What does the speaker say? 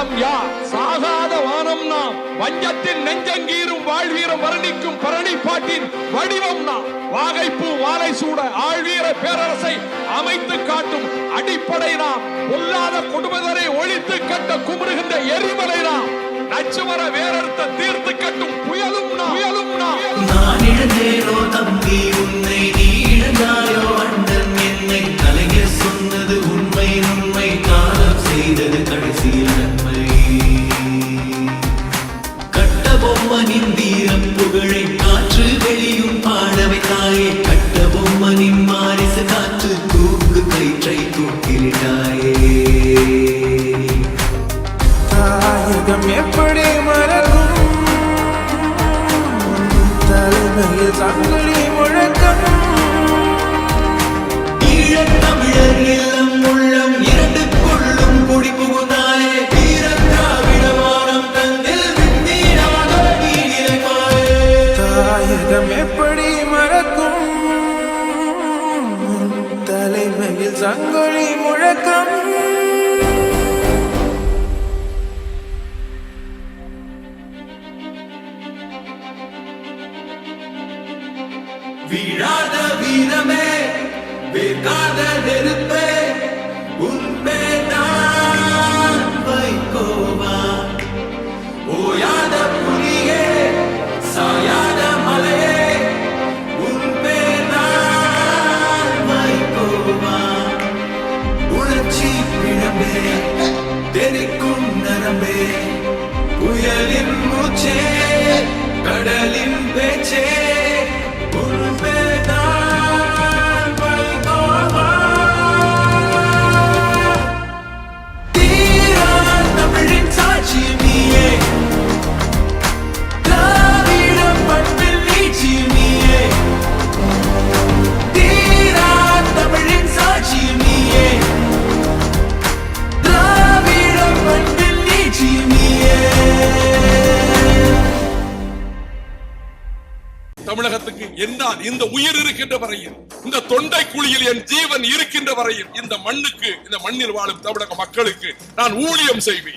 நாம் யார்? சாகாத வானம் நாம். வஞ்சத்தின் நெஞ்சங்கீரும் வாழ்வீரம் வர்ணிக்கும் பரணி பாட்டின் வடிவம் நாம். வாகைப்பூ வாழை சூட ஆழ்வீர பேரரசை அமைத்து காட்டும் அடிப்படை நாம். பொல்லாத குடும்பத்தரை ஒழித்து கட்ட குமுறுகின்ற எரிமலை நாம். நச்சுமர வேறறுத்த தீர்த்து கட்ட புகழை காற்று வெளியும் பாடவை தாயே. கட்டவும் மனின் மாரிசு காற்று தூக்கு கயிற்றை தூக்கிலிட்டாயே. தாயகம் எப்படி மறக்கும் தலைமையில் சங்கடி உலகம் எப்படி மறக்கும்? தலைமையில் சங்கொழி முழக்கம். வீழாத வீரமே தமிழகத்துக்கு என்னால் இந்த உயிர் இருக்கின்ற வரையில் இந்த தொண்டை குழியில் என் ஜீவன் இருக்கின்ற வரையில் இந்த மண்ணுக்கு இந்த மண்ணில் வாழும் தமிழக மக்களுக்கு நான் ஊழியம் செய்வேன்.